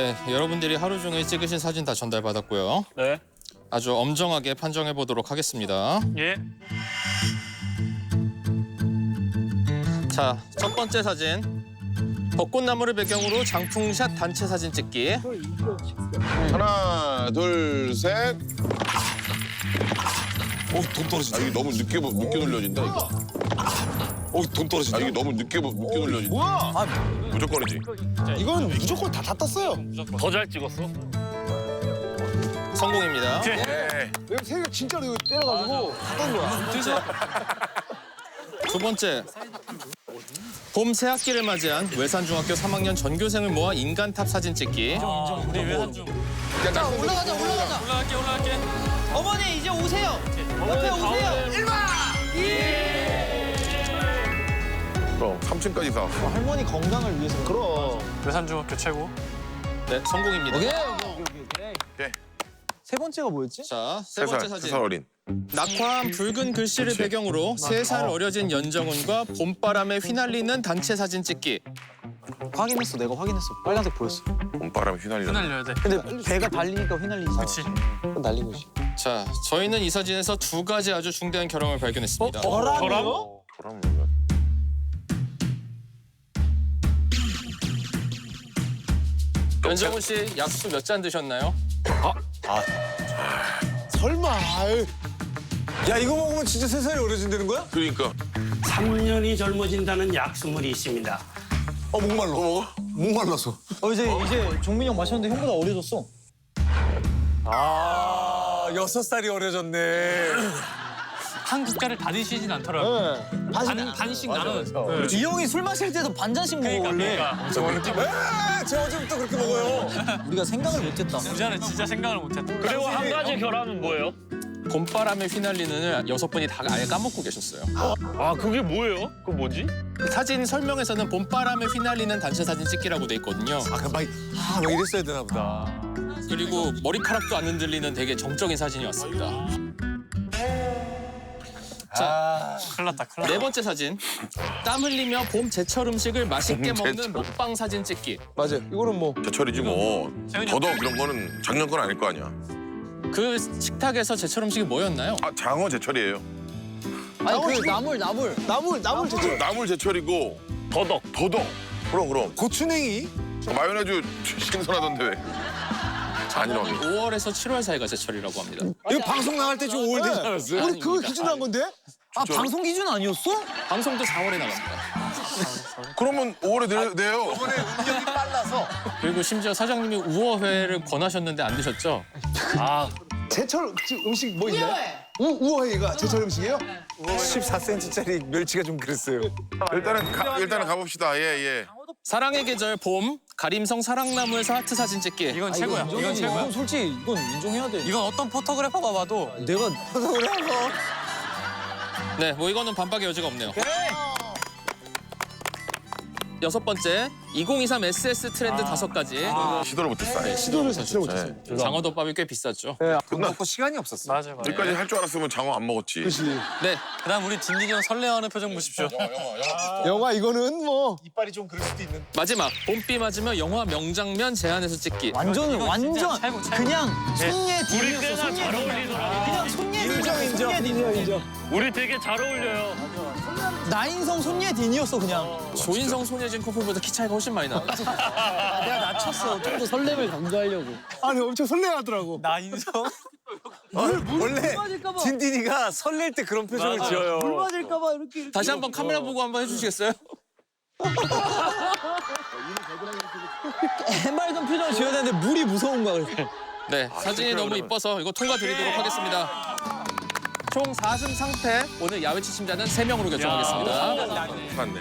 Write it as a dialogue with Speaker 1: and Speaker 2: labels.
Speaker 1: 네, 여러분들이 하루 종일 찍으신 사진 다 전달받았고요.
Speaker 2: 네.
Speaker 1: 아주 엄정하게 판정해 보도록 하겠습니다.
Speaker 2: 예.
Speaker 1: 자, 첫 번째 사진. 벚꽃나무를 배경으로 장풍샷 단체 사진 찍기.
Speaker 3: 하나, 둘, 셋.
Speaker 4: 어, 돈 떨어진다.
Speaker 3: 아, 이게 너무 늦게 보- 늦게 눌려진다 이거.
Speaker 4: 어, 돈 떨어진다.
Speaker 3: 아, 이게 너무 늦게 보- 늦게 눌려진다.
Speaker 5: 뭐야?
Speaker 3: 무조건이지.
Speaker 5: 이건 무조건 다, 다 땄어요.
Speaker 2: 더 잘 찍었어.
Speaker 1: 성공입니다.
Speaker 3: 네.
Speaker 5: 왜냐면 세가 진짜로 이거 때려가지고 땄던 거야.
Speaker 1: 두 번째. 봄 새학기를 맞이한 외산중학교 3학년 전교생을 모아 인간탑 사진 찍기.
Speaker 2: 우리 외환 중.
Speaker 6: 자 올라가자 올라가자
Speaker 2: 올라갈게 올라갈게.
Speaker 6: 어머니 이제 오세요 옆에 오세요
Speaker 3: 그럼 3층까지 가.
Speaker 5: 할머니 건강을 위해서. 그럼.
Speaker 2: 외산중학교 최고.
Speaker 1: 네, 성공입니다.
Speaker 5: 오케이, 오케이, 오케이, 오케이.
Speaker 3: 오케이.
Speaker 5: 세 번째가 뭐였지?
Speaker 1: 자,
Speaker 3: 세세
Speaker 1: 번째
Speaker 3: 살,
Speaker 1: 사진.
Speaker 3: 세살 어린.
Speaker 1: 낙화한 붉은 글씨를
Speaker 3: 그렇지.
Speaker 1: 배경으로 세 살 어려진 연정훈과 봄바람에 휘날리는 단체 사진 찍기.
Speaker 5: 확인했어, 내가 확인했어. 빨간색 보였어.
Speaker 3: 봄바람 휘날리는.
Speaker 2: 휘날려야 돼.
Speaker 5: 근데 배가 달리니까 휘날리지.
Speaker 2: 그치.
Speaker 5: 그건 날린 거지.
Speaker 1: 자, 저희는 이 사진에서 두 가지 아주 중대한 결함을 발견했습니다.
Speaker 2: 결함?
Speaker 3: 바람
Speaker 1: 연정훈 씨 약수 몇 잔 드셨나요?
Speaker 5: 설마. 아유.
Speaker 4: 야, 이거 먹으면 진짜 세 살이 어려진다는 거야?
Speaker 3: 그러니까.
Speaker 7: 3년이 젊어진다는 약수물이 있습니다.
Speaker 4: 어, 목말라. 어, 목말라서.
Speaker 5: 어, 이제, 이제 종민이 형 마셨는데 형보다 어려졌어.
Speaker 4: 아, 여섯 살이 어려졌네.
Speaker 2: 한 국자를 다 드시진 않더라고.
Speaker 5: 네.
Speaker 2: 반, 반씩 나눠. 네.
Speaker 5: 이 형이 술 마실 때도 반잔씩 먹어,
Speaker 2: 그러니까
Speaker 5: 원래.
Speaker 2: 그러니까.
Speaker 4: 에, 제 어제부터 그렇게 먹어요.
Speaker 5: 우리가 생각을 못했다.
Speaker 2: 부자는 진짜 생각을 못했다.
Speaker 7: 그리고 한 가지 결함은 뭐예요?
Speaker 1: 봄바람에 휘날리는을 여섯 분이 다 아예 까먹고 계셨어요.
Speaker 7: 아 그게 뭐예요? 그거 뭐지?
Speaker 1: 사진 설명에서는 봄바람에 휘날리는 단체 사진 찍기라고 돼 있거든요.
Speaker 4: 아, 그럼 막, 아, 막 이랬어야 되나 보다.
Speaker 1: 그리고 머리카락도 안 흔들리는 되게 정적인 사진이 왔습니다. 자,
Speaker 2: 큰일 났다 큰일 났다.
Speaker 1: 네 번째 사진. 땀 흘리며 봄 제철 음식을 맛있게
Speaker 3: 봄
Speaker 1: 먹는
Speaker 3: 제철.
Speaker 1: 먹방 사진 찍기.
Speaker 5: 맞아. 이거는 뭐.
Speaker 3: 제철이지 뭐. 더덕 이런 거는 작년 건 아닐 거 아니야.
Speaker 1: 그 식탁에서 제철 음식이 뭐였나요?
Speaker 3: 아, 장어 제철이에요.
Speaker 5: 아니, 그 나물, 나물. 나물, 나물 제철.
Speaker 3: 나물 제철이고 더덕, 더덕. 그럼 그럼.
Speaker 4: 고추냉이?
Speaker 3: 마요네즈 신선하던데 왜? 아니라고.
Speaker 1: 5월에서 7월 사이가 제철이라고 합니다.
Speaker 4: 이거 방송 나갈 때좀 5월 되지 않았어요?
Speaker 5: 우리 그거 기준으로 한 건데? 아, 방송 기준 아니었어?
Speaker 1: 방송도 4월에 나갑니다.
Speaker 3: 그러면 5월에 내, 내요.
Speaker 1: 그리고 심지어 사장님이 우어회를 권하셨는데 안 드셨죠?
Speaker 5: 제철 음식 뭐 있나요? 우, 우어회가 제철 음식이에요?
Speaker 4: 14cm짜리 멸치가 좀 그랬어요.
Speaker 3: 일단은 가, 일단은 가봅시다. 예 예.
Speaker 1: 사랑의 계절 봄 가림성 사랑나무에서 하트 사진 찍기.
Speaker 2: 이건 최고야. 이건 최고야.
Speaker 5: 이건 솔직히 이건 인정해야 돼.
Speaker 2: 이건 어떤 포토그래퍼가 봐도
Speaker 5: 내가
Speaker 1: 네, 뭐 이거는 반박의 여지가 없네요. 여섯 번째 2023 SS 트렌드 다섯 가지.
Speaker 3: 시도를 못했어. 아예.
Speaker 5: 시도를 자체를 못했어.
Speaker 3: 네.
Speaker 1: 장어덮밥이 꽤 비쌌죠.
Speaker 4: 돈 먹고 시간이 없었어.
Speaker 2: 맞아 맞아.
Speaker 3: 여기까지 할 줄 알았으면 장어 안 먹었지.
Speaker 5: 그렇지.
Speaker 1: 네,
Speaker 2: 그다음 우리 딘딘이 형 설레어하는 표정 보십시오.
Speaker 5: 영화 이거는 뭐
Speaker 1: 마지막 봄비 맞으며 영화 명장면 제안해서 찍기.
Speaker 6: 완전 완전. 그냥
Speaker 2: 네.
Speaker 6: 손예
Speaker 7: 우리 꽤나 잘 어울리더라고.
Speaker 6: 그냥 손예 딘
Speaker 5: 인정 인정 인정 인정.
Speaker 7: 우리 되게 잘 어울려요.
Speaker 6: 나인성 손예 딘이었어 그냥
Speaker 1: 조인성 손예진 커플보다 키 차이가 훨씬 많이 나.
Speaker 6: 내가 낮췄어 좀 더 설렘을 강조하려고
Speaker 5: 아니 엄청 설레하더라고.
Speaker 2: 나 인성.
Speaker 4: 원래 진딘이가 설렐 때 그런 표정을 지어요.
Speaker 6: 물 맞을까 봐 이렇게 이렇게
Speaker 1: 다시 한번 카메라 보고 한번 해주시겠어요?
Speaker 6: 해맑은 표정을 지어야 되는데 물이 무서운 거야 그렇게
Speaker 1: 네, 사진이 너무 이뻐서 이거 통과 드리도록 하겠습니다. 총 4승 상패 오늘 야외 취침자는 3명으로 결정하겠습니다.
Speaker 3: 맞네.